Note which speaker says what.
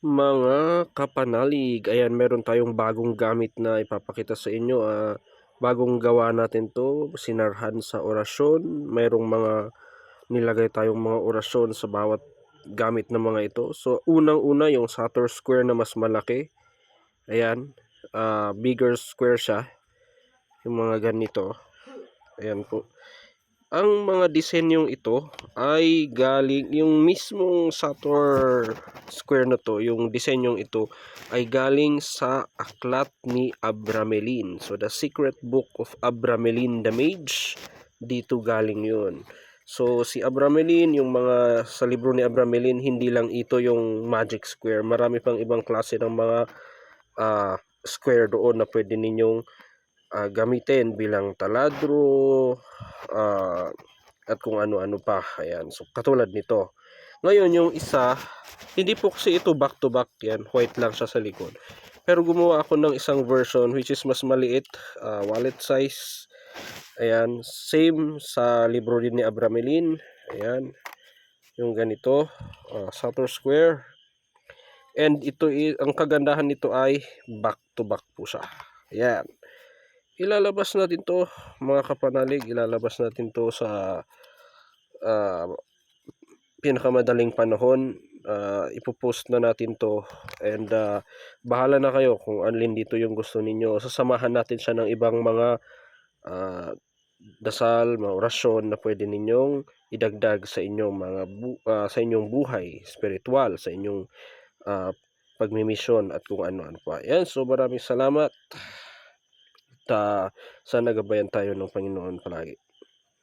Speaker 1: Mga kapanalig, ayan meron tayong bagong gamit na ipapakita sa inyo. Ah, bagong gawa natin to, sinarhan sa orasyon. Merong mga nilagay tayong mga orasyon sa bawat gamit ng mga ito. So, unang-una yung Saturn square na mas malaki. Ayan, ah, bigger square siya. Yung mga ganito. Ayan po. Ang mga disenyong ito ay galing, yung mismong Saturn square na to, yung disenyong ito ay galing sa aklat ni Abramelin. So, the secret book of Abramelin the Mage, dito galing yun. So, si Abramelin, yung mga sa libro ni Abramelin, hindi lang ito yung magic square. Marami pang ibang klase ng mga ah, square doon na pwede ninyong ah, gamitin bilang taladro at kung ano-ano pa. Ayan. So, katulad nito. Ngayon, yung isa, hindi po kasi ito back to back yan. White lang siya sa likod. Pero gumawa ako ng isang version which is mas maliit, ah, wallet size. Ayan, same sa libro din ni Abramelin. Ayan, yung ganito, ah, Saturn Square. And ito, ang kagandahan nito ay back to back po siya. Ayan. Ilalabas natin to, mga kapanalig, ilalabas natin to sa ah, pinakamadaling panahon. Ah, ipopost na natin to and ah, bahala na kayo kung alin dito yung gusto ninyo. Sasamahan natin siya ng ibang mga ah, dasal, mga orasyon na pwede ninyong idagdag sa inyong mga bu- ah, sa inyong buhay spiritual, sa inyong ah, pagmimisyon at kung ano-ano pa. Yan, so maraming salamat. At ah, sana gabayan tayo ng Panginoon palagi.